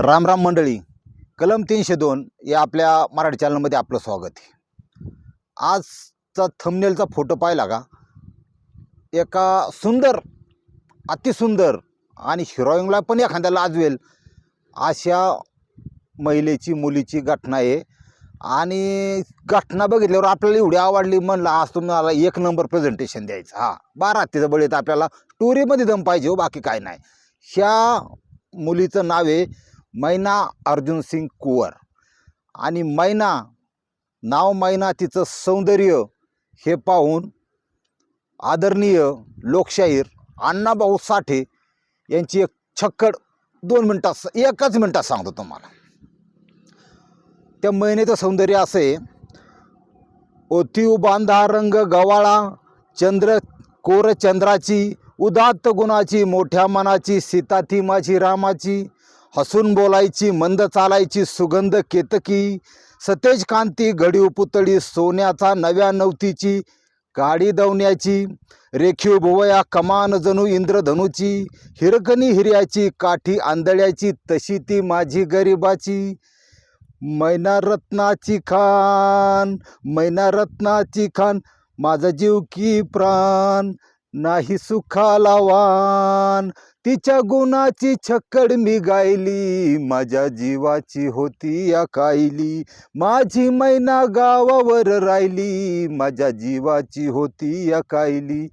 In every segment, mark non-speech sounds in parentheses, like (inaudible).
रामराम मंडळी कलम तीनशे दोन या आपल्या मराठी चॅनलमध्ये आपलं स्वागत आहे. आजचा थंबनेलचा फोटो पाहिला का? एका सुंदर अतिसुंदर आणि हिरोईनला पण एखाद्याला आजवेल अशा महिलेची मुलीची घटना आहे. आणि घटना बघितल्यावर आपल्याला एवढी आवडली म्हणलं आज तुम्हाला एक नंबर प्रेझेंटेशन द्यायचं. हा बारा तिचं बळी तर आपल्याला टोरीमध्ये दम पाहिजे हो बाकी काय नाही. ह्या मुलीचं नाव आहे मैना अर्जुन सिंग कुवर. आणि मैना नाव मैना तिचं सौंदर्य हे पाहून आदरणीय लोकशाहीर अण्णाभाऊ साठे यांची एक छक्कड दोन मिनटात एकाच मिनटात सांगतो तुम्हाला. त्या मैनेचं सौंदर्य असे आहे ओतीव बांधा रंग गवाळा चंद्र कोर चंद्राची उदात्त गुणाची मोठ्या मनाची सीताती माझी रामाची हसून बोलायची मंद चालायची सुगंध केतकी. सतेज कांती घडीव पुतळी सोन्याचा नव्या नवतीची काडी दवण्याची रेखीव भुवया कमान जणू इंद्रधनुची हिरकणी हिर्याची काठी आंधळ्याची तशी ती माझी गरिबाची. मैना रत्नाची खान मैना रत्नाची खान माझा जीव की प्राण नाही सुखाला वान. तिच्या गुणाची छक्कड मी गायली माझ्या जीवाची होती या कायली. माझी मैना गावावर राहिली माझ्या जीवाची होती या कायली.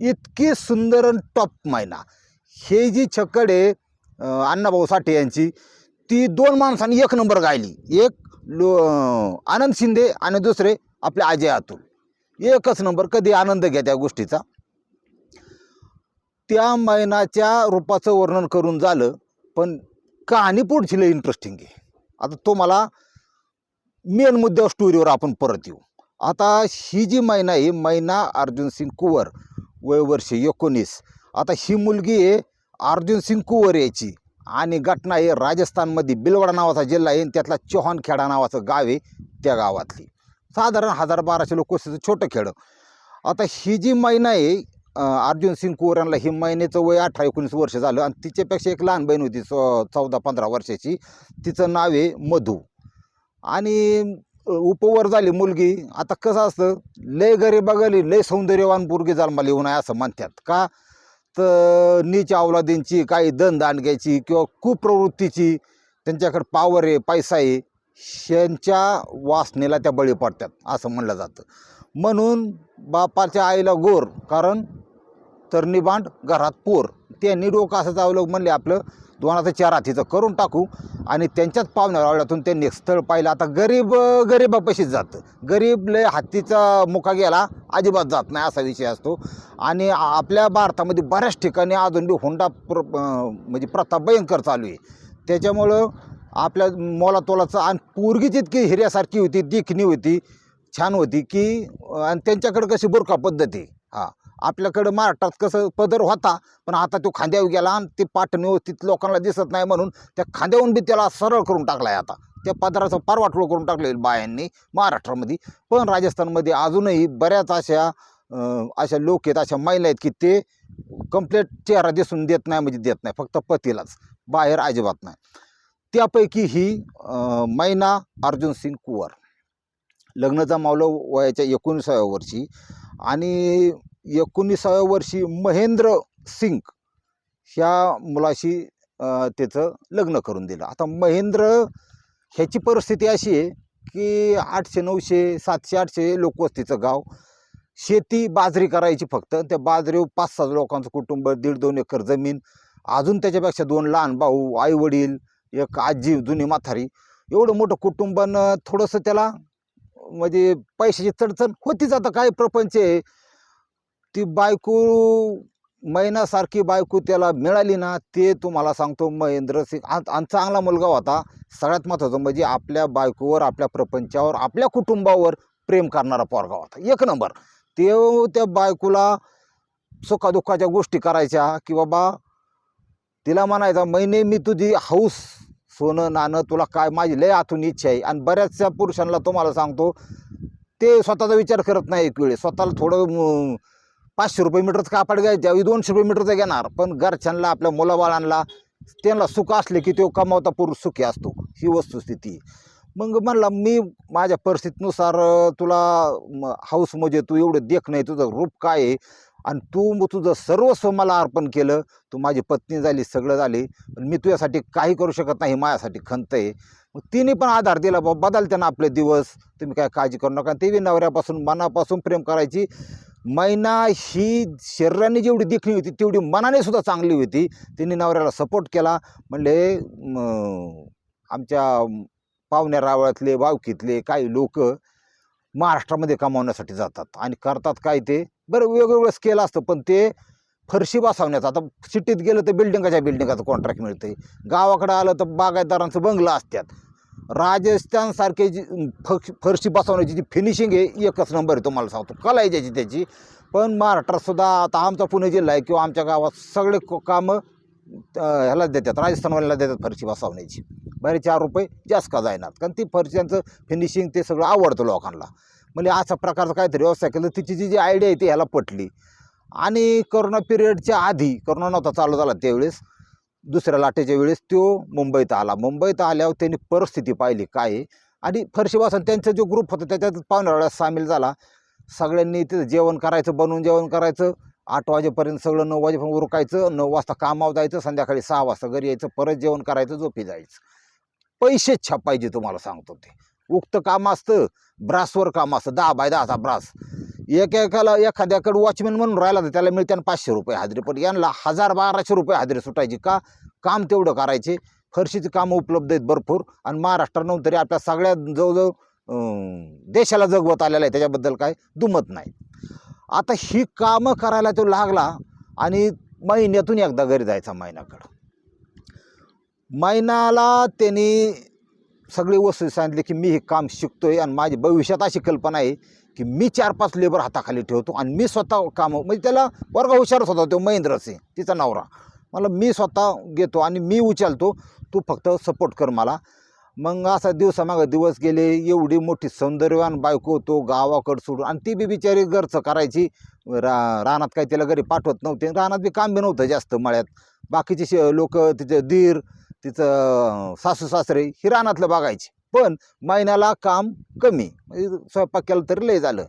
इतकी सुंदर आणि टॉप मैना. हे जी छक्कड आहे अण्णाभाऊ साठे यांची ती दोन माणसांनी एक नंबर गायली. एक लो आनंद शिंदे आणि दुसरे आपले अजय अतुल. एकच नंबर कधी आनंद घ्या त्या गोष्टीचा. त्या मैनाच्या रूपाचं वर्णन करून झालं पण कहाणी पुढची लई इंटरेस्टिंग आहे. आता तो मला मेन मुद्द्यावर स्टोरीवर आपण परत येऊ. आता ही जी मैना आहे मैना अर्जुन सिंग कुवर वय वर्ष एकोणीस. आता ही मुलगी आहे अर्जुन सिंग कुवर याची. आणि घटना आहे राजस्थानमध्ये बिलवाडा नावाचा जिल्हा आहे आणि त्यातला चौहानखेडा नावाचं गाव आहे त्या गावातली. साधारण हजार बाराशे लोक छोटं खेडं. आता ही जी मैना आहे अर्जुन सिंग कुवर हे ही महिन्याचं वय अठरा एकोणीस वर्ष झालं आणि तिच्यापेक्षा एक लहान बहीण होती चौ चौदा पंधरा वर्षाची. तिचं नाव आहे मधू. आणि उपवर झाली मुलगी. आता कसं असतं लय गरीब बघाली लय सौंदर्यवान पोरगी जन्माला येऊ नये असं म्हणतात. का? तर नीच अवलादींची काही दणदांडग्याची किंवा कुप्रवृत्तीची त्यांच्याकडे पावर आहे पैसा आहे ह्यांच्या वासनेला त्या बळी पडतात असं म्हणलं जातं. म्हणून बापाच्या आईला गोर कारण तरणीबांड घरात पोर. त्यांनी डोकं असं चावलं म्हणले आपलं दोनाचं चार हातीचं करून टाकू. आणि त्यांच्याच पाहुण्या रावल्यातून त्यांनी एक स्थळ पाहिलं. आता गरीब गरीबापशीच जातं. गरीब लय हत्तीचा मुका गेला अजिबात जात नाही असा विषय असतो. आणि आपल्या भारतामध्ये बऱ्याच ठिकाणी अजून बी हुंडा प्र म्हणजे प्रथा भयंकर चालू आहे. त्याच्यामुळं आपल्या मोलातोलाचं आणि पोरगीच इतकी हिऱ्यासारखी होती दिखणी होती छान होती की आणि त्यांच्याकडं कशी बुरखा पद्धती हां. आपल्याकडं महाराष्ट्रात कसं पदर होता पण आता तो खांद्यावर गेला आणि ते पाठण व्यवस्थित लोकांना दिसत नाही म्हणून त्या खांद्यावरून बी त्याला सरळ करून टाकला आहे आता. त्या पदराचं पारवाटलं करून टाकले बायांनी महाराष्ट्रामध्ये. पण राजस्थानमध्ये अजूनही बऱ्याच अशा अशा लोक आहेत अशा महिला आहेत की ते कम्प्लेट चेहरा दिसून देत नाही म्हणजे देत नाही फक्त पतीलाच. बाहेर अजिबात नाही. त्यापैकी ही मैना अर्जुन सिंग कुवर. लग्न जमावलं वयाच्या एकोणीसाव्या वर्षी. आणि एकोणीसाव्या वर्षी महेंद्र सिंग ह्या मुलाशी त्याचं लग्न करून दिलं. आता महेंद्र ह्याची परिस्थिती अशी आहे की आठशे नऊशे सातशे आठशे लोकवस्तीचं गाव. शेती बाजरी करायची फक्त. त्या बाजरीवर पाच सात लोकांचं कुटुंब दीड दोन एकर जमीन. अजून त्याच्यापेक्षा दोन लहान भाऊ आई वडील एक आजी जुनी माथारी एवढं मोठं कुटुंबानं थोडंसं त्याला म्हणजे पैशाची चढचण होतीच. आता काय प्रपंच आहे ती बायको मैनासारखी बायको त्याला मिळाली ना ते तुम्हाला सांगतो महेंद्र सिंग. आणि आणि चांगला मुलगा होता. सगळ्यात महत्त्वाचं म्हणजे आपल्या बायकोवर आपल्या प्रपंचावर आपल्या कुटुंबावर प्रेम करणारा पोरगा होता. एक नंबर. ते त्या बायकोला सुखादुःखाच्या गोष्टी करायच्या की बाबा तिला म्हणायचा महिने मी तुझी हौस सोनं नाणं तुला काय माझी लय आतून इच्छा आहे. आणि बऱ्याचशा पुरुषांना तुम्हाला सांगतो ते स्वतःचा विचार करत नाही एक वेळेस स्वतःला थोडं पाचशे रुपये मीटरचं कापड घ्यायच्या ऐवजी दोनशे रुपये मीटरचं घेणार. पण घरच्यांना आपल्या मुलाबाळांना त्यांना सुख असले की तो कमावता पुरुष सुखी असतो. ही वस्तुस्थिती. मग म्हणला मी माझ्या परिस्थितीनुसार तुला हाऊस म्हणजे तू एवढं देख नाही तुझं रूप काय आहे? आणि तू मग तुझं सर्वस्व मला अर्पण केलं. तू माझी पत्नी झाली सगळं झाली. पण मी तुझ्यासाठी काही करू शकत नाही माझ्यासाठी खंत आहे. मग तिने पण आधार दिला बाबा बदलते ना आपले दिवस. तुम्ही काय काळजी करू नका. ते बी नवऱ्यापासून मनापासून प्रेम करायची. मैना ही शरीराने जेवढी देखणी होती तेवढी मनाने सुद्धा चांगली होती. तिने नवऱ्याला सपोर्ट केला. म्हणले आमच्या पाहुण्या रावळातले वावकीतले काही लोक महाराष्ट्रामध्ये कमावण्यासाठी जातात आणि करतात काय ते? बरं वेगवेगळं स्केल असतं पण ते फरशी बसवण्याचं. आता सिटीत गेलं तर बिल्डिंगाच्या बिल्डिंगाचं कॉन्ट्रॅक्ट मिळते गावाकडं आलं तर बागायतदारांचं बंगलं असतात राजस्थानसारखे जी फक्ष फरशी बसवण्याची जी फिनिशिंग आहे एकच नंबर आहे तुम्हाला सांगतो. कला आहे ज्याची त्याची. पण महाराष्ट्रातसुद्धा आता आमचा पुणे जिल्हा आहे किंवा आमच्या गावात सगळे कामं ह्याला देतात राजस्थानवाल्याला देतात फरशी बसवण्याची. बरे चार रुपये जास्त का जायनात कारण ती फरशांचं फिनिशिंग ते सगळं आवडतं लोकांना. म्हणजे असा प्रकारचं काहीतरी व्यवसाय केलं तिची जी जी आयडिया आहे ती ह्याला पटली. आणि करोना पिरियडच्या आधी करोना नव्हता चालू झाला त्यावेळेस दुसऱ्या लाटेच्या वेळेस तो मुंबईत आला. मुंबईत आल्यावर त्यांनी परिस्थिती पाहिली काय आणि फरशी त्यांचा जो ग्रुप होता त्याच्यात पाहुण्याला सामील झाला. सगळ्यांनी तिथं जेवण करायचं बनवून जेवण करायचं. आठ वाजेपर्यंत सगळं नऊ वाजेपर्यंत उरकायचं. नऊ वाजता कामावर जायचं. संध्याकाळी सहा वाजता घरी यायचं. परत जेवण करायचं झोपी जायचं. पैसेच छापायचे तुम्हाला सांगतो ते. उक्त काम असतं ब्रासवर काम असतं. दहा बाय दहाचा ब्रास. एक एकाला एखाद्याकडे वॉचमॅन म्हणून राहिला तर त्याला मिळते पाचशे रुपये हाजरी. पण यांना हजार बाराशे रुपये हाजरी सुटायची का? काम तेवढं करायचे. फरशीची कामं उपलब्ध आहेत भरपूर. आणि महाराष्ट्रानं तरी आपल्या सगळ्या जवळजवळ देशाला जगवत आलेला आहे. त्याच्याबद्दल काय दुमत नाही. आता ही कामं करायला तो लागला आणि महिन्यातून एकदा घरी जायचा महिन्याकडं महिन्याला त्यांनी सगळी वस्तू सांगितली की मी हे काम शिकतो आहे आणि माझी भविष्यात अशी कल्पना आहे की मी चार पाच लेबर हाताखाली ठेवतो आणि मी स्वतः काम म्हणजे त्याला वर्ग हुशारच होता तो महेंद्र सिंग तिचा नवरा. मला मी स्वतः घेतो आणि मी उचलतो तू फक्त सपोर्ट कर मला. मग असा दिवसामागं दिवस गेले एवढी मोठी सौंदर्यवान बायको तो गावाकडं सोडून आणि ती बी बिचारी घरचं करायची रा रानात काही तिला घरी पाठवत नव्हते. रानात बी काम बी नव्हतं जास्त मळ्यात. बाकीचे लोक तिचे दीर तिचं सासू सासरे ही रानातलं बघायचे. पण महिन्याला काम कमी. म्हणजे स्वयंपाक केला तरी लय झालं.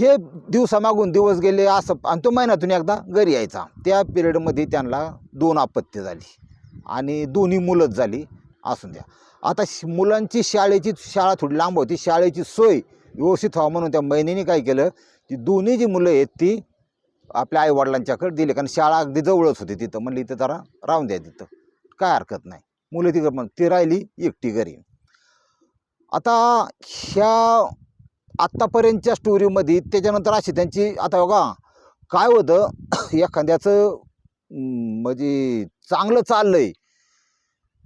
हे दिवसामागून दिवस गेले असं आणि तो महिन्यातून एकदा घरी यायचा. त्या पिरियडमध्ये त्यांना दोन आपत्ती झाली. आणि दोन्ही मुलंच झाली असून द्या. आता श- मुलांची शाळेची शाळा थोडी लांब होती. शाळेची सोय व्यवस्थित व्हावं म्हणून त्या महिन्याने काय केलं की दोन्ही जी मुलं आहेत ती आपल्या आईवडिलांच्याकडे दिली. कारण शाळा अगदी जवळच होती तिथं. म्हणली इथं जरा राहून द्या तिथं. काय हरकत नाही. मुलं ती पण ती राहिली एकटी घरी. आता ह्या आत्तापर्यंतच्या स्टोरीमध्ये त्याच्यानंतर अशी त्यांची आता बघा काय होतं (coughs) एखाद्याचं म्हणजे चांगलं चाललं आहे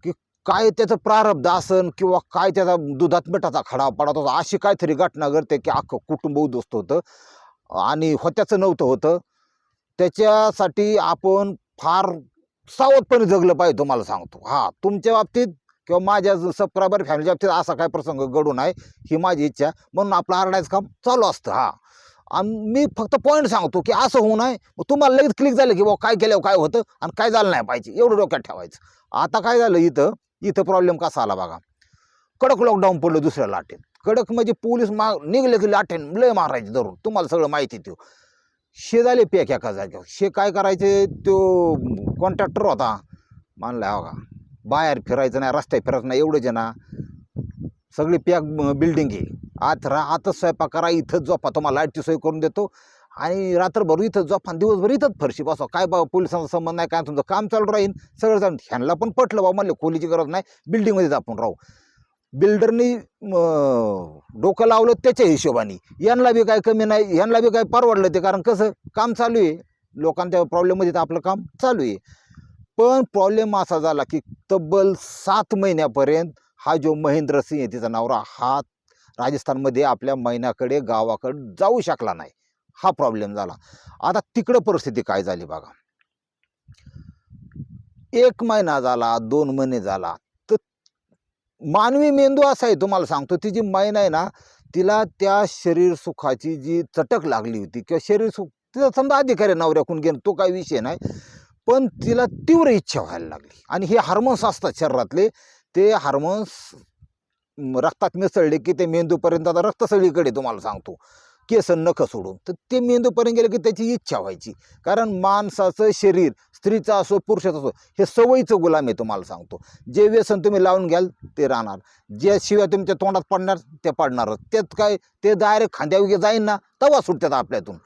की काय त्याचं प्रारब्ध असन किंवा काय त्याचा दुधात मिठाचा खडा पडत होता अशी काहीतरी घटना घडते की अख्खं कुटुंब उद्ध्वस्त होतं आणि होत्याचं नव्हतं होतं. त्याच्यासाठी आपण फार सावधपणे जगलं पाहिजे तुम्हाला सांगतो. हा तुमच्या बाबतीत किंवा माझ्या सबस्क्रायबर फॅमिलीच्या बाबतीत असा काय प्रसंग घडू नये ही माझी इच्छा. म्हणून आपलं आरडायचं काम चालू असतं हा. आणि मी फक्त पॉईंट सांगतो की असं होऊ नये. मग तुम्हाला लगेच क्लिक झालं की बाबा काय केल्यावर काय होतं आणि काय झालं नाही पाहिजे एवढं डोक्यात ठेवायचं. आता काय झालं इथं इथं प्रॉब्लेम कसा आला बघा. कडक लॉकडाऊन पडलं दुसऱ्या लाटेत. कडक म्हणजे पोलीस मा निघले की लाटेन लय मारायचे धरून. तुम्हाला सगळं माहिती देऊ शे झाले पॅक एका जागेवर. शे काय करायचे तो कॉन्ट्रॅक्टर होता. मानला हो का? बाहेर फिरायचं नाही रस्त्यात फिरायचं नाही एवढंच आहे ना. सगळी पॅक बिल्डिंग आहे. आत रा आतच स्वयंपाक करा इथंच झोपा. तुम्हाला लाईटची सोय करून देतो. आणि रात्रभर इथंच झोपा. दिवसभर इथंच फरशी बसा. काय बा पोलिसांचा संबंध नाही काय तुमचं काम चालू राहील सगळं जाऊन ह्यांना पण पटलं बाबा म्हणलं खोलीची गरज नाही. बिल्डिंगमध्येच आपण राहू. बिल्डरनी डोकं लावलं त्याच्या हिशोबाने. यांना बी काय कमी नाही यांना बी काय परवडलं ते. कारण कसं काम चालू आहे. लोकांच्या प्रॉब्लेममध्ये तर आपलं काम चालू आहे. पण प्रॉब्लेम असा झाला की तब्बल सात महिन्यापर्यंत हा जो महेंद्र सिंह तिचा नवरा हा राजस्थानमध्ये आपल्या महिन्याकडे गावाकडे जाऊ शकला नाही. हा प्रॉब्लेम झाला. आता तिकडं परिस्थिती काय झाली बघा. एक महिना झाला दोन महिने झाला. मानवी मेंदू असा आहे तुम्हाला सांगतो. ती जी मैन आहे ना तिला त्या शरीर सुखाची जी चटक लागली होती किंवा शरीर सुख तिचा समजा अधिकारी नवऱ्याकून घेणं तो काही विषय नाही. पण तिला तीव्र इच्छा व्हायला लागली. आणि हे हार्मोन्स असतात शरीरातले ते हार्मोन्स रक्तात मिसळले की ते मेंदूपर्यंत आता रक्त सगळीकडे तुम्हाला सांगतो. केस नखं सोडून. तर ते मेंदूपर्यंत गेलं की त्याची इच्छा व्हायची. कारण माणसाचं शरीर स्त्रीचं असो पुरुषाचं असो हे सवयीचं गुलाम आहे तुम्हाला सांगतो. जे व्यसन तुम्ही लावून घ्याल ते राहणार. ज्याशिवाय तुमच्या तोंडात पडणार ते पडणारच. त्यात काय ते डायरेक्ट खांद्यावगे जाईन ना तवा सुटतात आपल्यातून.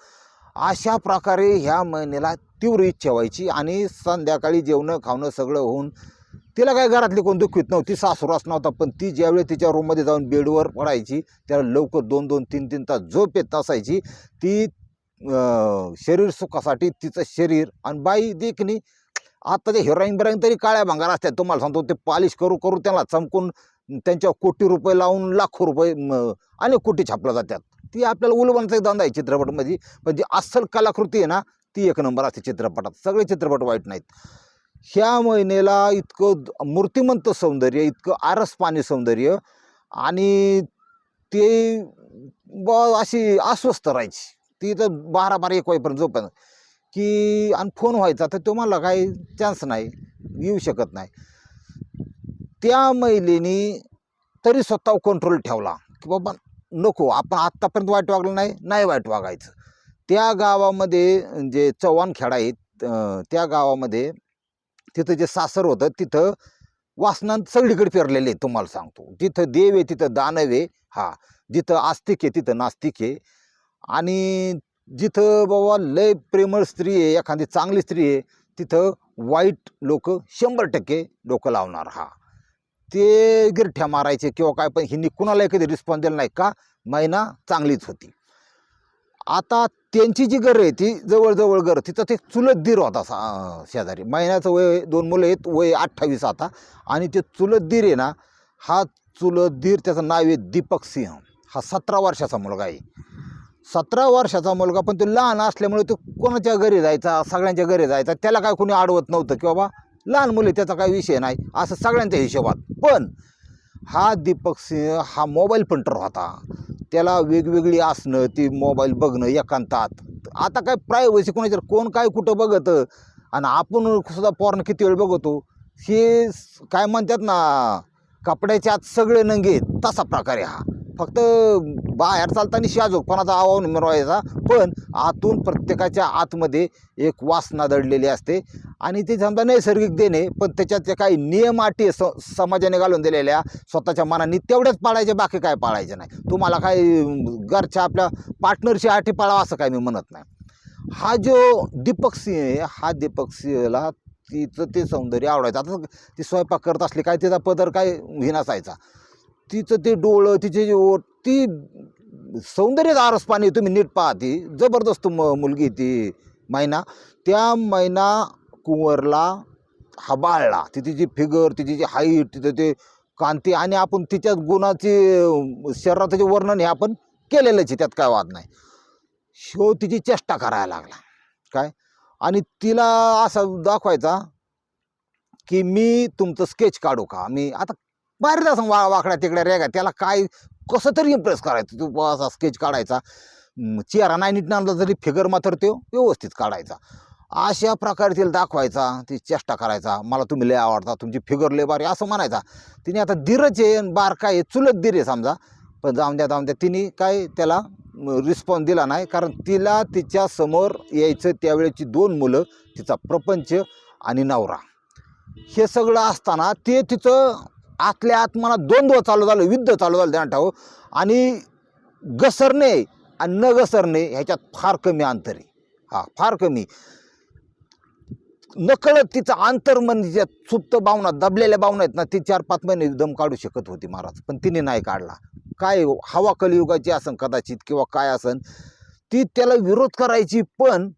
अशा प्रकारे ह्या महिन्याला तीव्र इच्छा व्हायची आणि संध्याकाळी जेवणं खावणं सगळं होऊन तिला काय घरातली कोण दुखवीत नव्हती सासूरास नव्हता पण ती ज्यावेळी तिच्या रूममध्ये जाऊन बेडवर पडायची त्याला लवकर दोन दोन तीन तीन तास झोप येत असायची. ती शरीर सुखासाठी तिचं शरीर आणि बाई देखणी आता ते हिरोईन बिराईन तरी काळ्या भांगार असतात. तुम्हाला सांगतो ते पॉलिश करू करू त्यांना चमकून त्यांच्यावर कोटी रुपये लावून लाखो रुपये अनेक कोटी छापल्या जातात. ती आपल्याला उलवणचा एक धंदा आहे चित्रपटमध्ये. पण जी अस्सल कलाकृती आहे ना ती एक नंबर असते चित्रपटात. सगळे चित्रपट वाईट नाहीत. ह्या महिन्याला इतकं मूर्तिमंत सौंदर्य इतकं आरस पाणी सौंदर्य आणि ते ब अशी अस्वस्थ राहायची. ती तर बारा बारा एक वाजेपर्यंत जोपर्यंत की आणि फोन व्हायचा तर तुम्हाला काही चान्स नाही येऊ शकत नाही. त्या महिलेने तरी स्वतः कंट्रोल ठेवला की बाबा नको आपण आत्तापर्यंत वाईट वागलं नाही नाही वाईट वागायचं. त्या गावामध्ये जे चव्हाण चव्हाणखेडा आहेत त्या गावामध्ये तिथं जे सासर होतं तिथं वासनांत सगळीकडे फिरलेले तुम्हाला सांगतो. जिथं देव आहे तिथं दानव आहे हा. जिथं आस्तिक आहे तिथं नास्तिक आहे. आणि जिथं बाबा लय प्रेमळ स्त्री आहे एखादी चांगली स्त्री आहे तिथं वाईट लोक शंभर टक्के डोकं लावणार हा. ते गिरठ्या मारायचे किंवा काय पण हिनी कुणालाही कधी रिस्पॉन्स दिला नाही का? महिना चांगलीच होती. आता त्यांची जी घर आहे ती जवळजवळ घर तिथं ते चुलत दीर होता सा- शेजारी. महिन्याचं वय दोन मुलं आहेत वय अठ्ठावीस आता. आणि ते चुलत दीर आहे ना हा चुलत दीर त्याचं नाव आहे दीपक सिंह. हा सतरा वर्षाचा मुलगा आहे. सतरा वर्षाचा मुलगा पण तो लहान असल्यामुळे तो कोणाच्या घरी जायचा सगळ्यांच्या घरी जायचा त्याला काय कोणी अडवत नव्हतं की बाबा लहान मुली त्याचा काय विषय नाही असं सगळ्यांच्या हिशोबात. पण हा दीपक सिंह हा मोबाईल पंटर होता. त्याला वेगवेगळी असणं ती मोबाईल बघणं एकांतात. आता काय प्रायव्हसी कोणाच्या कोण काय कुठं बघतं? आणि आपण सुद्धा पॉर्न किती वेळ बघतो? हे काय म्हणतात ना कपड्याच्या आत सगळे नंगे तसा तसा प्रकारे हा. फक्त बाहेर चालताना शाजूकपणाचा आवाहन मिरवायचा. पण आतून प्रत्येकाच्या आतमध्ये एक वासना दडलेली असते. आणि ते समजा नैसर्गिक देणे पण त्याच्यात जे काही नियम अटी स समाजाने घालून दिलेल्या स्वतःच्या मनाने तेवढ्याच पाळायचे बाकी काय पाळायचे नाही. तुम्हाला काय घरच्या आपल्या पार्टनरशी अटी पाळावा असं काय मी म्हणत नाही. हा जो दीपक सिंह आहे हा दीपक सिंहला तिचं ते सौंदर्य आवडायचं. आता ती स्वयंपाक करत असली काय तिचा पदर काय हे नसायचा तिचं ते डोळं तिचे जे ओठ ती सौंदर्य आरस पाणी तुम्ही नीट पाहा ती जबरदस्त म मुलगी ती मैना. त्या मैना कुंवरला हबाळला. ती तिची फिगर तिची जी हाईट तिचं ते कांती आणि आपण तिच्या गुणाचे शरीराचं जे वर्णन हे आपण केलेलंच आहे त्यात काय वाद नाही. शो तिची चेष्टा करायला लागला. काय? आणि तिला असा दाखवायचा की मी तुमचं स्केच काढू का? मी आता बाहेर जायचं वा वाकड्या तिकड्या रेगा त्याला काय कसं तरी इम्प्रेस करायचं. तू असा स्केच काढायचा. चेहरा नाही नीट आणला तरी फिगर मात्र तो व्यवस्थित काढायचा. अशा प्रकारे तिला दाखवायचा ती चेष्टा करायचा. मला तुम्ही लय आवडता तुमची फिगर लय बारी असं म्हणायचा. तिने आता धीरच आहे आणि बारका आहे चुलत धीर आहे समजा. पण जाऊन द्या जाऊन द्या. तिने काय त्याला रिस्पॉन्स दिला नाही. कारण तिला तिच्या समोर यायचं त्यावेळेची दोन मुलं तिचा प्रपंच आणि नवरा. हे सगळं असताना ते तिचं आतल्या आत मला द्वंद्व चालू झालं युद्ध चालू झालं त्यांना ठाऊ आणि घसरणे आणि न घसरणे ह्याच्यात फार कमी अंतर आहे. हा फार कमी. नकळत तिचं अंतर्मन म्हणजे ज्या सुप्त भावना दबलेल्या भावना आहेत ना ती चार पाच महिने दम काढू शकत होती महाराज. पण तिने नाही काढला. काय हवा कलियुगाची असन कदाचित किंवा काय असन ती त्याला विरोध करायची पण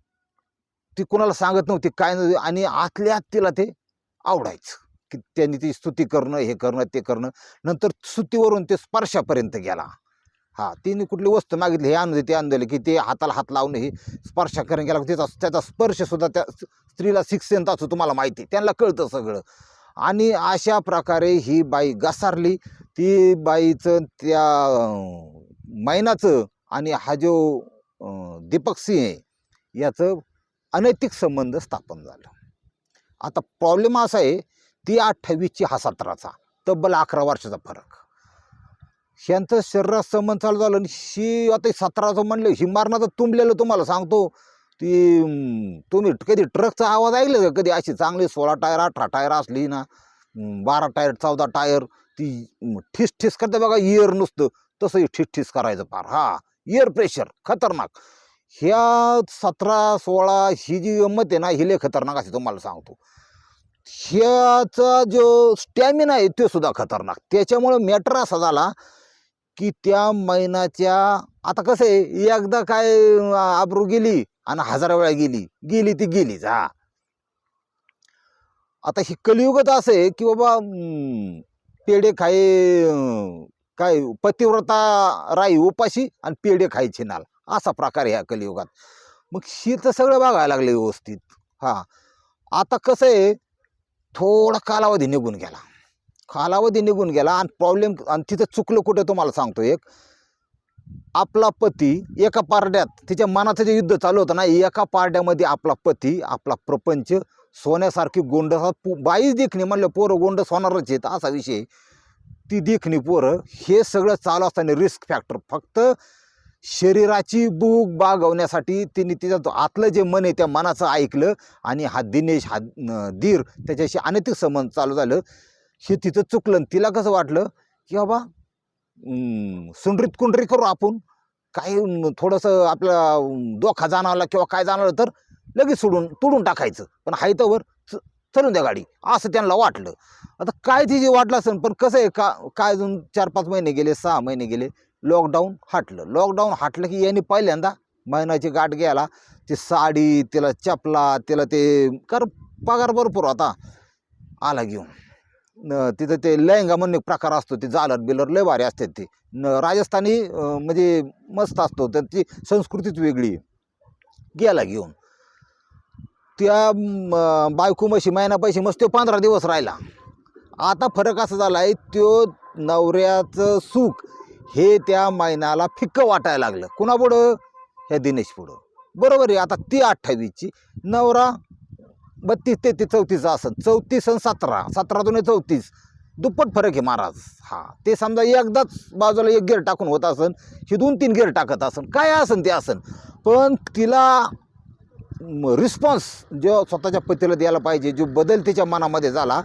ती कुणाला सांगत नव्हती काय नव्हती. आणि आतल्या आत तिला ते आवडायचं. की त्यांनी ती स्तुती करणं हे करणं ते करणं. नंतर स्तुतीवरून ते स्पर्शापर्यंत गेला. हा तिने कुठली वस्तू मागितली हे आणून ते आणून की ते हाताला हात लावणं हे स्पर्श करून गेला. त्याचा त्याचा स्पर्शसुद्धा त्या स्त्रीला सिक्स असतो तुम्हाला माहिती आहे. त्यांना कळतं सगळं. आणि अशा प्रकारे ही बाई घसारली. ती बाईचं त्या मैनाचं आणि हा जो दीपक सिंह आहे याचं अनैतिक संबंध स्थापन झालं. आता प्रॉब्लेम असा आहे ती अठ्ठावीसची हा सतराचा तब्बल अकरा वर्षाचा फरक. ह्यांचं शरीरात संबंध चालू झालं आणि शी आता सतराचं म्हणलं ही मारणाचं तुंबलेलं तुम्हाला सांगतो. ती तुम्ही कधी ट्रकचा आवाज ऐकलं का? कधी अशी चांगली सोळा टायर अठरा टायर असली ना बारा टायर चौदा टायर ती ठिस ठिस करते बघा इयर नुसतं. तसंही ठिस ठिस करायचं फार. हा इयर प्रेशर खतरनाक. ह्या सतरा सोळा ही जी गंमत आहे ना हिले खतरनाक असे तुम्हाला सांगतो. ह्याचा जो स्टॅमिना आहे तो सुद्धा खतरनाक. त्याच्यामुळं मॅटर असा झाला की त्या महिन्याच्या आता कसं आहे एकदा काय आबरू गेली आणि हजार वेळा गेली. गेली ती गेलीच हा. आता ही कलियुगत असं आहे की बाबा पेढे खाय काय पतिव्रता राई उपाशी आणि पेढे खायचे नाल. असा प्रकार ह्या कलियुगात. मग शीत तर सगळं बघायला लागले व्यवस्थित हा. आता कसं आहे थोडा कालावधी निघून गेला. कालावधी निघून गेला आणि प्रॉब्लेम आणि तिथं चुकलं कुठं तुम्हाला सांगतो एक. आपला पती एका पारड्यात तिच्या मनाचं जे युद्ध चालू होतं ना एका पारड्यामध्ये आपला पती आपला प्रपंच सोन्यासारखी गोंड बाईच देखणी म्हणलं पोरं गोंडस सोनारच आहेत असा विषय. ती देखणी पोरं हे सगळं चालू असताना रिस्क फॅक्टर फक्त शरीराची भूक बागवण्यासाठी तिने तिच्या आतलं जे मन आहे त्या मनाचं ऐकलं आणि हा दिनेश हा धीर त्याच्याशी अनैतिक संबंध चालू झालं. हे तिचं चुकलं आणि तिला कसं वाटलं? की बाबा सुंडरीत कुंडरी करू आपण. काही थोडंसं आपला अं, दोखा जाणवला किंवा काय जाणवलं तर लगेच सोडून तोडून टाकायचं. पण हायतावर च- चलून द्या गाडी. असं त्यांना वाटलं. आता काय तिची वाटलं असेल पण कसं आहे का काय अजून चार पाच महिने गेले सहा महिने गेले लॉकडाऊन हटलं. लॉकडाऊन हटलं की यांनी पहिल्यांदा महिन्याची गाठ घ्यायला. ते साडी तिला चपला तिला ते कर पगार भरपूर होता. आला घेऊन. तिथं ते लेहंगा म्हणून एक प्रकार असतो ते जालर बिलर लय भारी असतात ते. न राजस्थानी म्हणजे मस्त असतो तर ती संस्कृतीच वेगळी गेला घेऊन. त्या बायको मशी महिना पैसे मस्त तो पंधरा दिवस राहिला. आता फरक असा झाला आहे तो नवऱ्याचं सुख हे त्या मैनाला फिक्कं वाटायला लागलं. कुणापुढं? ह्या दिनेश पुढं. बरोबर आहे आता ती अठ्ठावीसची. नवरा बत्तीस ते ती चौतीस असन. चौतीस आणि सतरा. सतरा दोन चौतीस. दुप्पट फरक आहे महाराज. हा. ते समजा एकदाच बाजूला एक गेअर टाकून होत असन हे दोन तीन गेअर टाकत असन. काय असन ते असन. पण तिला रिस्पॉन्स जो स्वतःच्या पतीला द्यायला पाहिजे जो बदल तिच्या मनामध्ये झाला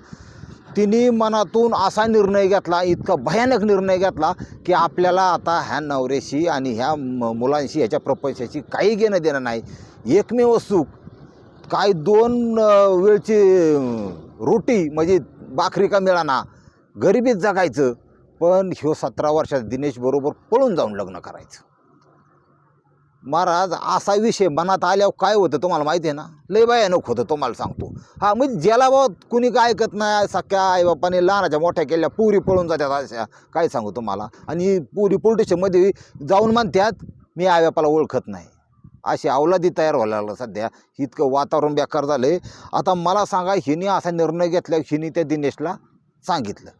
तिने मनातून असा निर्णय घेतला इतका भयानक निर्णय घेतला की आपल्याला आता ह्या नवऱ्याशी आणि ह्या म- मुलांशी ह्याच्या प्रपंचाशी काही घेणं देणं नाही. एकमेव सुख काय दोन वेळची रोटी म्हणजे भाकरी का मिळाना गरिबीत जगायचं पण ह्यो सतरा वर्षात दिनेश बरोबर पळून जाऊन लग्न करायचं. महाराज असा विषय मनात आल्यावर काय होतं तुम्हाला माहिती आहे ना? लय भयानक होतं तुम्हाला सांगतो. हा म्हणजे ज्याला बा कुणी काय ऐकत नाही सख्या आईबापाने लहानाच्या मोठ्या केल्या पुरी पळून जातात अशा. काय सांगू तुम्हाला? आणि पुरी पोलिटिशनमध्ये जाऊन म्हणतात मी आईबापाला ओळखत नाही. अशी अवलादी तयार व्हायला लागलं सध्या इतकं वातावरण बेकार झालं आहे आता मला सांगा हिने असा निर्णय घेतला हिने त्या दिनेशला सांगितलं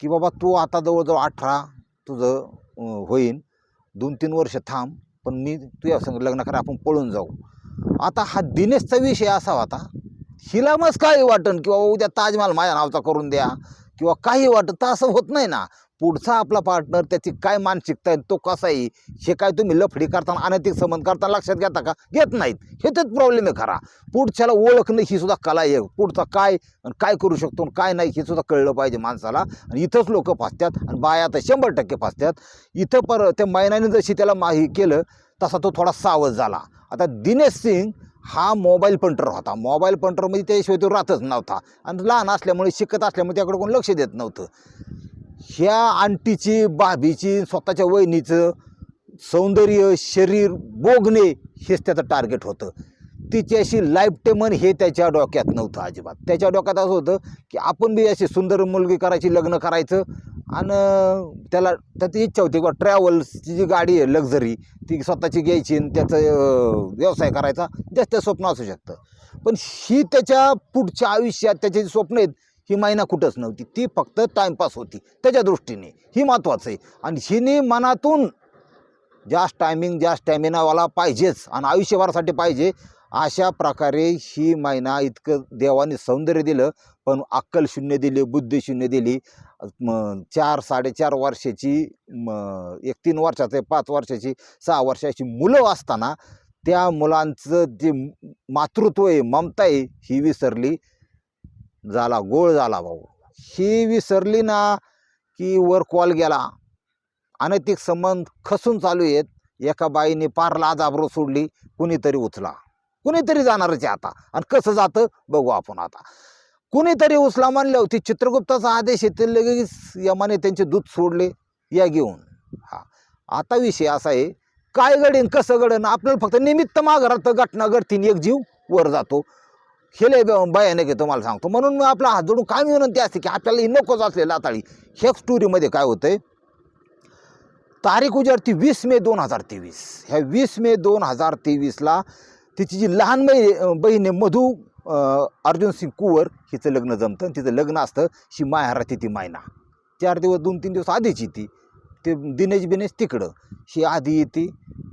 की बाबा तू आता जवळजवळ अठरा तुझं होईन. दोन तीन वर्ष थांब. पण मी तुझ्या संग लग्न करा आपण पळून जाऊ. आता हा दिनेशचा विषय असा होता हिला मग काही वाटन किंवा उद्या ताजमहाल माझ्या नावचा करून द्या किंवा काही वाटत तर असं होत नाही ना. पुढचा आपला पार्टनर त्याची काय मानसिकता आहे तो कसा आहे हे काय तुम्ही लफडी करताना अनैतिक संबंध करताना लक्षात घेता का? घेत नाहीत. हे तर प्रॉब्लेम आहे खरा. पुढच्याला ओळखणं ही सुद्धा कला आहे. पुढचा काय आणि काय करू शकतो आणि काय नाही हे सुद्धा कळलं पाहिजे माणसाला. आणि इथंच लोक फासतात आणि बाया तर शंभर टक्के फासतात. इथं पर त्या मैनाने जशी त्याला माही केलं तसा तो थोडा सावध झाला. आता दिनेश सिंग हा मोबाईल पंटर होता. मोबाईल पंटरमध्ये त्याशिवाय तो राहतच नव्हता. आणि लहान असल्यामुळे शिकत असल्यामुळे त्याकडे कोण लक्ष देत नव्हतं. ह्या आंटीची बाबीची स्वतःच्या वहिनीचं सौंदर्य शरीर बोगणे हेच त्याचं टार्गेट होतं. तिच्याशी लाईफ टेमन हे त्याच्या डोक्यात नव्हतं अजिबात. त्याच्या डोक्यात असं होतं की आपण बी अशी सुंदर मुलगी करायची लग्न करायचं आणि त्याला त्याची इच्छा होती किंवा ट्रॅव्हल्सची जी गाडी आहे लक्झरी ती स्वतःची घ्यायची आणि त्याचं व्यवसाय करायचा. जास्त स्वप्न असू शकतं. पण ही त्याच्या पुढच्या आयुष्यात त्याचे जे स्वप्न आहेत ही महिना कुठंच नव्हती. ती फक्त टाईमपास होती. त्याच्या दृष्टीने. ही महत्त्वाचं आहे. आणि हिने मनातून जास्त टायमिंग जास्त स्टॅमिनावाला पाहिजेच आणि आयुष्यभरासाठी पाहिजे अशा प्रकारे ही महिना इतकं देवाने सौंदर्य दिलं पण अक्कल शून्य दिली बुद्धी शून्य दिली. म चार साडेचार वर्षाची म एक तीन वर्षाचं पाच वर्षाची सहा वर्षाची मुलं असताना त्या मुलांचं जे मातृत्व आहे ममता आहे ही विसरली. झाला गोळ झाला भाऊ. ही विसरली ना की वर कॉल गेला. अनैतिक संबंध खसून चालू आहेत. एका बाईने पार आज आबरू सोडली कुणीतरी उचला. कुणीतरी जाणारच आहे आता. आणि कसं जातं? बघू आपण आता. कुणीतरी उचला म्हणल्यावर होती चित्रगुप्ताचा आदेश येतील लगेच यमाने त्यांचे दूध सोडले या घेऊन. हा. आता विषय असा आहे काय घडेन कसं घडन? आपल्याला फक्त निमित्त माघारात घटना घडतीन एक जीव वर जातो. हे लय ब- भयानक आहे तुम्हाला सांगतो. म्हणून मी आपला हात जोडून काय विनंती असते की आपल्याला ही नकोच असले लाताळी. हे स्टोरीमध्ये काय होतंय? तारीख उजाडती वीस मे दोन हजार तेवीस. ह्या वीस मे दोन हजार तेवीसला तिची जी लहान बही बहीण आहे मधू अर्जुन सिंग कुवर हिचं लग्न जमतं. आणि तिचं लग्न असतं ही माहेरात ती मायना. चार दिवस दोन तीन दिवस आधीची येते. ते दिनेश बिनेश तिकडं. ही आधी येते.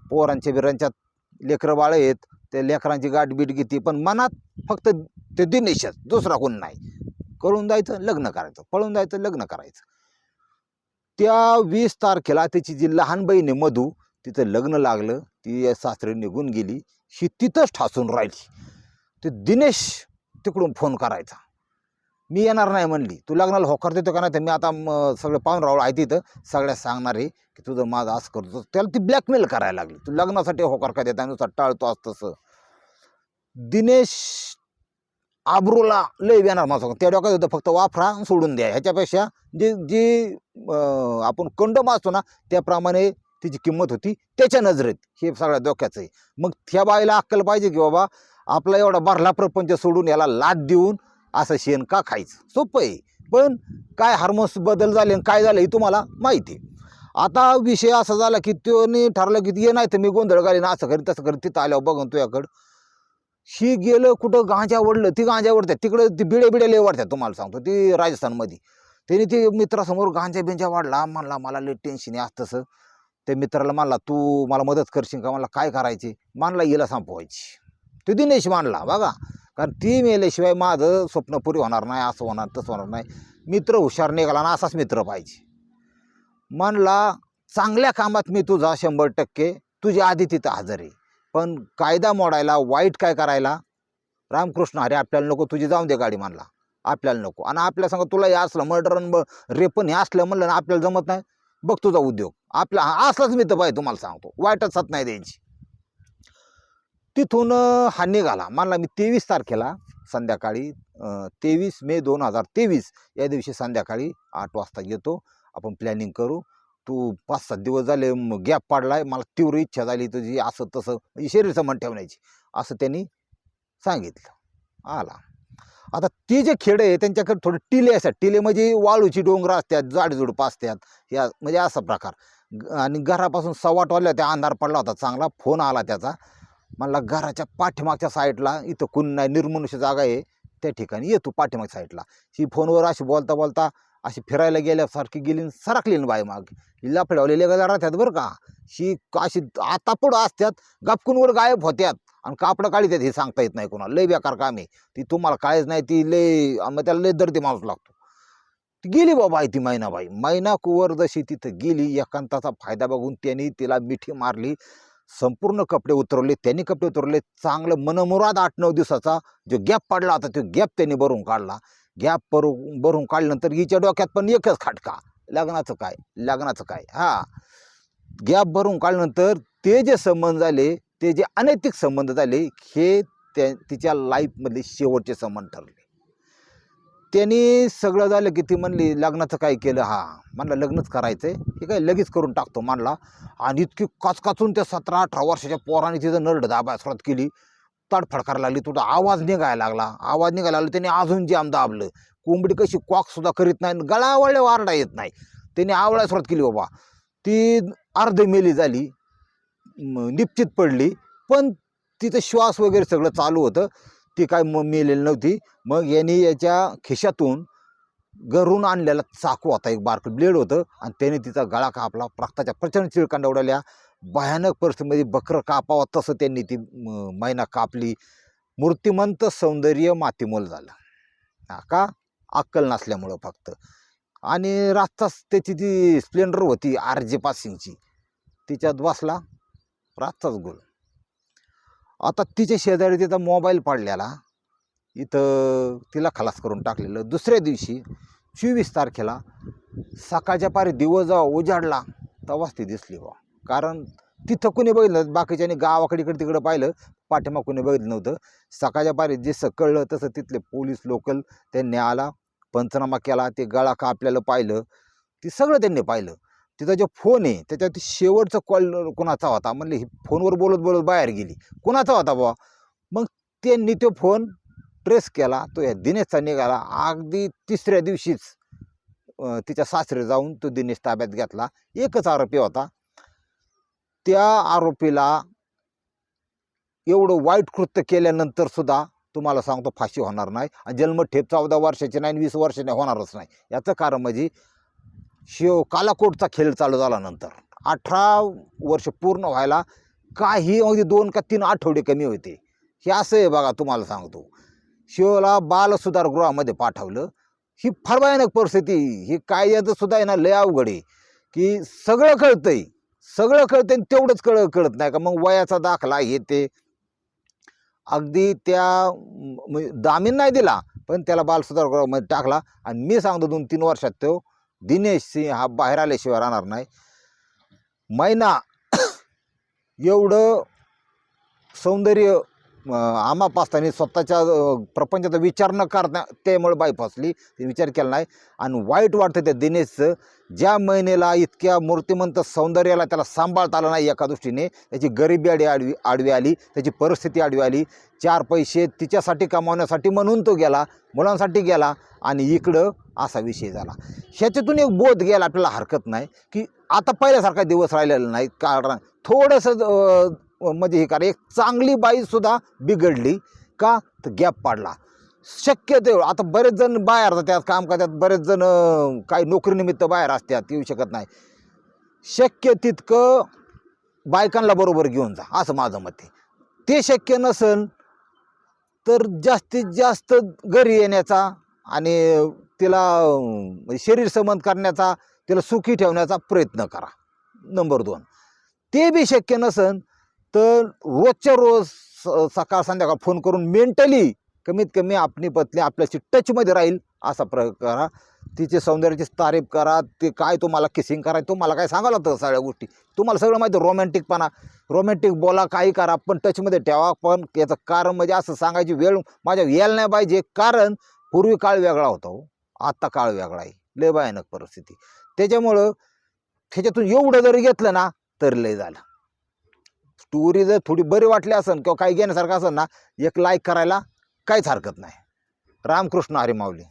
पोरांच्या बिरांच्यात लेकरं बाळं आहेत. त्या लेकरांची गाठ बीट घेते पण मनात फक्त ते दिनेशच दुसरा कोण नाही. करून जायचं लग्न करायचं पळून जायचं लग्न करायचं. त्या वीस तारखेला त्याची जी लहान बहीण आहे मधू तिचं लग्न लागलं ती सासरे निघून गेली ही तिथंच ठासून राहिली. ते दिनेश तिकडून फोन करायचा. मी येणार नाही म्हणली. तू लग्नाला होकार देतो का नाही? तर मी आता सगळं पाहून राहुल आहे तिथं सगळ्या सांगणार आहे. की तुझं माझं असं करतो त्याला ती ब्लॅकमेल करायला लागली. तू लग्नासाठी होकार का देता नुसार टाळतो आज तसं. दिनेश आब्रूला लय येणार माझं त्या डोक्यात होतं फक्त वाफरा आणि सोडून द्या. ह्याच्यापेक्षा जे जे आपण कंडम असतो ना त्याप्रमाणे तिची किंमत होती त्याच्या नजरेत. हे सगळ्या डोक्याचं आहे. मग त्या बाईला अक्कल पाहिजे की बाबा आपला एवढा भरला प्रपंच सोडून याला लाद देऊन असं शेण का खायचं? सोपं आहे. पण काय हार्मोन्स बदल झाले आणि काय झालं हे तुम्हाला माहिती आहे. आता विषय असा झाला की त्याने ठरलं की ये नाही तर मी गोंधळ घालीन असं करीन तसं करीन तिथं आल्यावर बघून तुझ्याकडं. ही गेलं कुठं गांजा वडलं ती गांजा वडतात तिकडं ती बिडे बिडे लय वाढतात तुम्हाला सांगतो ती राजस्थानमध्ये. त्याने ते मित्रासमोर गांजा बिंजा वाढला म्हणला मला लय टेन्शन आहे तसं. त्या मित्राला म्हणला तू मला मदत करशील का? मला काय करायचे? मानला हिला संपवायची. ते दिनेश मानला बघा कारण ती मेल्याशिवाय माझं स्वप्न पुरी होणार नाही असं होणार तसं होणार नाही. मित्र हुशार निघाला ना असाच मित्र पाहिजे. म्हणला चांगल्या कामात मी तुझा शंभर टक्के तुझ्या आधी तिथं हजर आहे. पण कायदा मोडायला वाईट काय करायला? रामकृष्ण अरे आपल्याला नको तुझी जाऊन दे गाडी म्हणला. आपल्याला नको. आणि आपल्या सांगा तुला हे असलं मर्डर रेपन हे असलं म्हणलं ना आपल्याला जमत नाही. बघ तुझा उद्योग. आपला हा असलाच तर पाहिजे तुम्हाला सांगतो. वाईटच साथ नाही द्यायची. तिथून हा निघाला. मानला मी तेवीस तारखेला संध्याकाळी तेवीस मे दोन हजार तेवीस या दिवशी संध्याकाळी आठ वाजता येतो. आपण प्लॅनिंग करू. तू पाच सात दिवस झाले गॅप पाडलाय. मला तीव्र इच्छा झाली तुझी असं तसं म्हणजे शरीर समान ठेवण्याची. असं त्यांनी सांगितलं. आला. आता ते जे खेडे आहे त्यांच्याकडे थोडे टिले असतात. टिले म्हणजे वाळूची डोंगर असतात जाडजूड असतात या म्हणजे असा प्रकार. ग- आणि घरापासून सवाटवाल्या त्या अंधार पडला होता. चांगला फोन आला त्याचा. म्हणला घराच्या पाठीमागच्या साईडला इथं कुण नाही निर्मनुष्य जागा आहे. त्या ठिकाणी ये तू पाठीमागच्या साईडला. ही फोनवर अशी बोलता बोलता अशी फिरायला गेल्यासारखी गेली न सरकली ना बाई माग ही लफड्यावलेले गजा राहतात बरं का? शी अशी आता पुढं असतात गपकूनवर गायब होत्यात. आणि कापडं काढतात हे सांगता येत नाही कोणाला. लय बेकार काम आहे. ती तुम्हाला कायच नाही ती लय मग त्याला लय दर्दी माणूस लागतो. ती गेली बाबा आई ती मैनाबाई. मैना कुवर जशी तिथं गेली एकांताचा फायदा बघून त्यांनी तिला मिठी मारली संपूर्ण कपडे उतरवले. त्यांनी कपडे उतरवले चांगलं मनमुराद आठ नऊ दिवसाचा जो गॅप पडला होता तो गॅप त्यांनी भरून काढला. गॅप भरून भरून काढल्यानंतर हिच्या डोक्यात पण एकच खाटका लग्नाचं काय लग्नाचं काय. हा. गॅप भरून काढल्यानंतर ते जे संबंध झाले ते जे अनैतिक संबंध झाले हे त्या तिच्या लाईफमधले शेवटचे संबंध ठरले. त्यांनी सगळं झालं की ती म्हणली लग्नाचं काय केलं? हा. म्हणलं लग्नच करायचं आहे हे काय लगेच करून टाकतो मानला. आणि इतकी काचकाचून त्या सतरा अठरा वर्षाच्या पोराने तिचं नरड दाबा सुरुवात केली. ताट फडकायला लागली तुझा आवाज निघायला लागला. आवाज निघायला लागला त्याने अजून जाम दाबलं. कोंबडी कशी कॉकसुद्धा करीत नाही गळावळल्या वारडा येत नाही. त्याने आवळायला सुरुवात केली बाबा. ती अर्ध मेली झाली म- निश्चित पडली पण तिचं श्वास वगैरे सगळं चालू होतं. ती काय म मेलेली नव्हती. मग यांनी याच्या खिशातून घरून आणलेला चाकू होता एक बारक ब्लेड होतं. आणि त्याने तिचा गळा कापला रक्ताच्या प्रचंड चिळकांड उडाल्या. भयानक परिस्थितीमध्ये बकरं कापावं तसं त्यांनी ती मैना कापली. मूर्तिमंत सौंदर्य मातीमोल झालं. हा का? अक्कल नसल्यामुळं फक्त. आणि रातचाच त्याची ती स्प्लेंडर होती आर जे पासिंगची तिच्यात बसला. रातचाच गोल. आता तिच्या शेजारी तिचा मोबाईल पडलेला. इथं तिला खलास करून टाकलेलं. दुसऱ्या दिवशी चोवीस तारखेला सकाळच्या पारी दिवस जेव्हा उजाडला तेव्हाच ती दिसली बा कारण तिथं कुणी बघितलं बाकीच्याने गावाकडे इकडे तिकडं पाहिलं पाठीमाग कुणी बघितलं नव्हतं. सकाळच्या पारी जसं कळलं तसं तिथले पोलीस लोकल त्यांनी आला पंचनामा केला ते गळा का आपल्याला पाहिलं ते सगळं त्यांनी पाहिलं. तिचा जो फोन आहे त्याच्यात शेवटचा कॉल कोणाचा होता? म्हणले ही फोनवर बोलत बोलत बाहेर गेली. कोणाचा होता बुवा? मग त्यांनी तो फोन ट्रेस केला तो या दिनेशचा निघाला. अगदी तिसऱ्या दिवशीच तिच्या सासरे जाऊन तो दिनेश ताब्यात घेतला. एकच आरोपी होता. त्या आरोपीला एवढं वाईट कृत्य केल्यानंतर सुद्धा तुम्हाला सांगतो फाशी होणार नाही आणि जन्मठेप चौदा वर्षाची नाही आणि वीस वर्षाने होणारच नाही. याचं कारण म्हणजे शिव कालाकोटचा खेळ चालू झाल्यानंतर अठरा वर्ष पूर्ण व्हायला काही अगदी दोन का तीन आठवडे कमी होते. हे असं आहे बघा तुम्हाला सांगतो. शिवला बालसुधारगृहामध्ये पाठवलं. ही फार भयानक परिस्थिती ही कायद्याचं सुद्धा आहे ना लय अवघड आहे. की सगळं कळतंय. सगळं कळते आणि तेवढंच कळ कळत नाही का? मग वयाचा दाखला हे ते. अगदी त्या म्हणजे दामीन म्हणजे नाही दिला पण त्याला बालसुधारगृहामध्ये टाकला आणि मी सांगतो दोन तीन वर्षात तो दिनेश सिंह हा बाहेर आल्याशिवाय राहणार नाही. मैना (coughs) एवढं सौंदर्य अं, आमापासताना स्वतःच्या प्रपंचाचा विचार न करता त्यामुळे बायपासली ते विचार केला नाही. आणि वाईट वाटतं त्या दिनेशचं ज्या महिनेला इतक्या मूर्तिमंत सौंदर्याला त्याला सांभाळता आलं नाही एका दृष्टीने त्याची गरिबी आडी आडवी आडवी आली त्याची परिस्थिती आडवी आली. चार पैसे तिच्यासाठी कमावण्यासाठी म्हणून तो गेला मुलांसाठी गेला आणि इकडं असा विषय झाला. ह्याच्यातून एक बोध गेला आपल्याला हरकत नाही की आता पहिल्यासारखा दिवस राहिलेला नाही. कारण थोडंसं मध्ये हे करा एक चांगली बाईसुद्धा बिघडली का? तर गॅप पाडला. शक्य तेवढं आता बरेच जण बाहेर जातात काम करतात. बरेच जण काही नोकरीनिमित्त बाहेर असतात येऊ शकत नाही. शक्य तितकं बायकांना बरोबर घेऊन जा असं माझं मत आहे. ते शक्य नसेल तर जास्तीत जास्त घरी येण्याचा आणि तिला म्हणजे शरीर संबंध करण्याचा तिला सुखी ठेवण्याचा प्रयत्न करा. नंबर दोन. ते बी शक्य नसेल तर रोजच्या रोज स- सकाळ संध्याकाळ फोन करून मेंटली कमीत कमी आपली पत्नी आपल्याशी टचमध्ये राहील असा प्र करा. तिचे सौंदर्याची तारीफ करा. ते काय तुम्हाला किसिंग करा तुम्हाला काय सांगावं लागतं सगळ्या गोष्टी? तुम्हाला सगळं माहिती रोमॅन्टिकपणा रोमॅन्टिक बोला काही करा पण टचमध्ये ठेवा. पण याचं कारण म्हणजे असं सांगायची वेळ माझ्या यायला नाही पाहिजे. कारण पूर्वी काळ वेगळा होता हो. आत्ता काळ वेगळा आहे. लय भयानक परिस्थिती. त्याच्यामुळं त्याच्यातून एवढं जरी घेतलं ना तर लय झालं. स्टोरी जर थोडी बरी वाटली असेल किंवा काही घेण्यासारखं असेल ना एक लाईक करायला काहीच हरकत नाही. रामकृष्ण हरी माऊली.